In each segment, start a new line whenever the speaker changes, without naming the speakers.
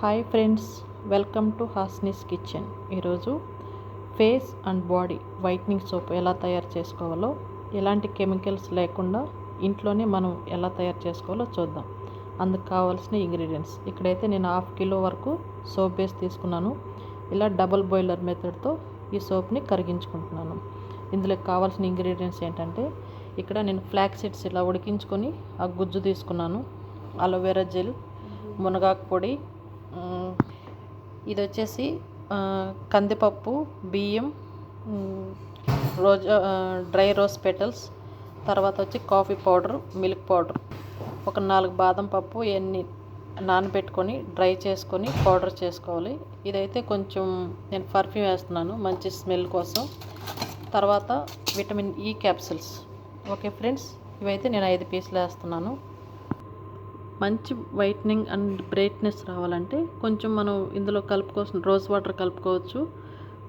Hi friends welcome to హాస్నిస్ కిచెన్. ఈరోజు face and body whitening soap ఎలా తయారు చేసుకోవాలో ఎలాంటి కెమికల్స్ లేకుండా ఇంట్లోనే మనం ఎలా తయారు చేసుకోవాలో చూద్దాం. అందుకు కావాల్సిన ఇంగ్రీడియంట్స్. ఇక్కడైతే నేను హాఫ్ కిలో వరకు సోప్ బేస్ తీసుకున్నాను. ఇలా డబుల్ బాయిలర్ మెథడ్తో ఈ సోప్ని కరిగించుకుంటున్నాను. ఇందులో కావాల్సిన ఇంగ్రీడియంట్స్ ఏంటంటే ఇక్కడ నేను ఫ్లాక్ సీడ్స్ ఇలా ఉడికించుకొని ఆ గుజ్జు తీసుకున్నాను. అలోవెరా జెల్ మునగాకు పొడి ఇది వచ్చేసి కందిపప్పు బియ్యం రోజా డ్రై రోజ్ పెటల్స్ తర్వాత వచ్చి కాఫీ పౌడర్ మిల్క్ పౌడర్. ఒక నాలుగు బాదం పప్పు ఇవన్నీ నానబెట్టుకొని డ్రై చేసుకొని పౌడర్ చేసుకోవాలి. ఇదైతే కొంచెం నేను పర్ఫ్యూమ్ వేస్తున్నాను మంచి స్మెల్ కోసం. తర్వాత vitamin E capsules. Okay friends ఇవైతే నేను ఐదు పీసులు వేస్తున్నాను. మంచి వైట్నింగ్ అండ్ బ్రైట్నెస్ రావాలంటే కొంచెం మనం ఇందులో కలుపుకోవచ్చు రోజ్ వాటర్ కలుపుకోవచ్చు.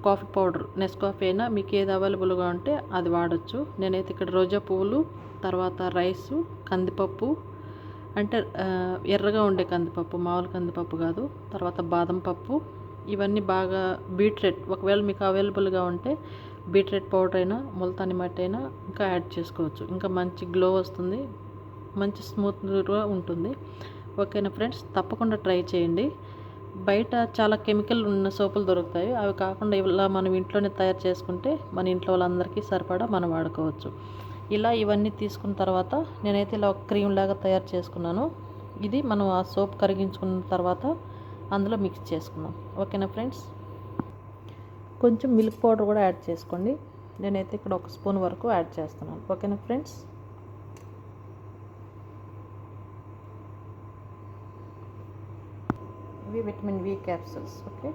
కాఫీ పౌడర్ నెస్కాఫీ అయినా మీకు ఏది అవైలబుల్గా ఉంటే అది వాడచ్చు. నేనైతే ఇక్కడ రోజా పువ్వులు తర్వాత రైసు కందిపప్పు అంటే ఎర్రగా ఉండే కందిపప్పు మామూలు కందిపప్పు కాదు తర్వాత బాదం పప్పు. ఇవన్నీ బాగా బీట్రెట్ ఒకవేళ మీకు అవైలబుల్గా ఉంటే బీట్రెట్ పౌడర్ అయినా ముల్తాని మట్టి అయినా ఇంకా యాడ్ చేసుకోవచ్చు. ఇంకా మంచి గ్లో వస్తుంది. మంచి స్మూత్గా ఉంటుంది. ఓకేనా ఫ్రెండ్స్? తప్పకుండా ట్రై చేయండి. బయట చాలా కెమికల్ ఉన్న సోపులు దొరుకుతాయి. అవి కాకుండా ఇలా మనం ఇంట్లోనే తయారు చేసుకుంటే మన ఇంట్లో వాళ్ళందరికీ సరిపడా మనం వాడుకోవచ్చు. ఇలా ఇవన్నీ తీసుకున్న తర్వాత నేనైతే ఇలా ఒక క్రీమ్ లాగా తయారు చేసుకున్నాను. ఇది మనం ఆ సోప్ కరిగించుకున్న తర్వాత అందులో మిక్స్ చేసుకున్నాం. ఓకేనా ఫ్రెండ్స్? కొంచెం మిల్క్ పౌడర్ కూడా యాడ్ చేసుకోండి. నేనైతే ఇక్కడ ఒక స్పూన్ వరకు యాడ్ చేస్తున్నాను. ఓకేనా ఫ్రెండ్స్? ఇవి విటమిన్ వి క్యాప్సూల్స్ ఓకే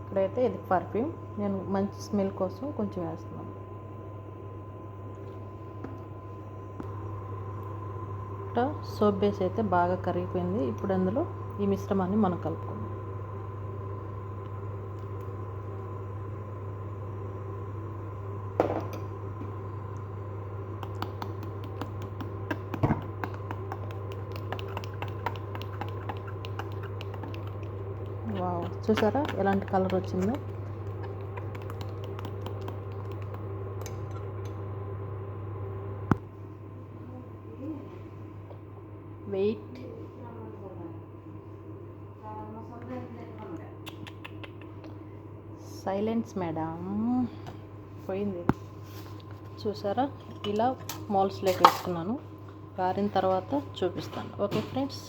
ఇక్కడైతే ఇది పర్ఫ్యూమ్ నేను మంచి స్మెల్ కోసం కొంచెం వేస్తున్నాను. ఇక్కడ సోప్ బేస్ అయితే బాగా కరిగిపోయింది. ఇప్పుడు అందులో ఈ మిశ్రమాన్ని మనం కలుపుకుందాం. చూసారా? ఎలాంటి కలర్ వచ్చిందో? వెయిట్. Silence madam. పోయింది. చూసారా? ఇలా మాల్స్లోకి వేసుకున్నాను కారిన తర్వాత చూపిస్తాను. Okay friends?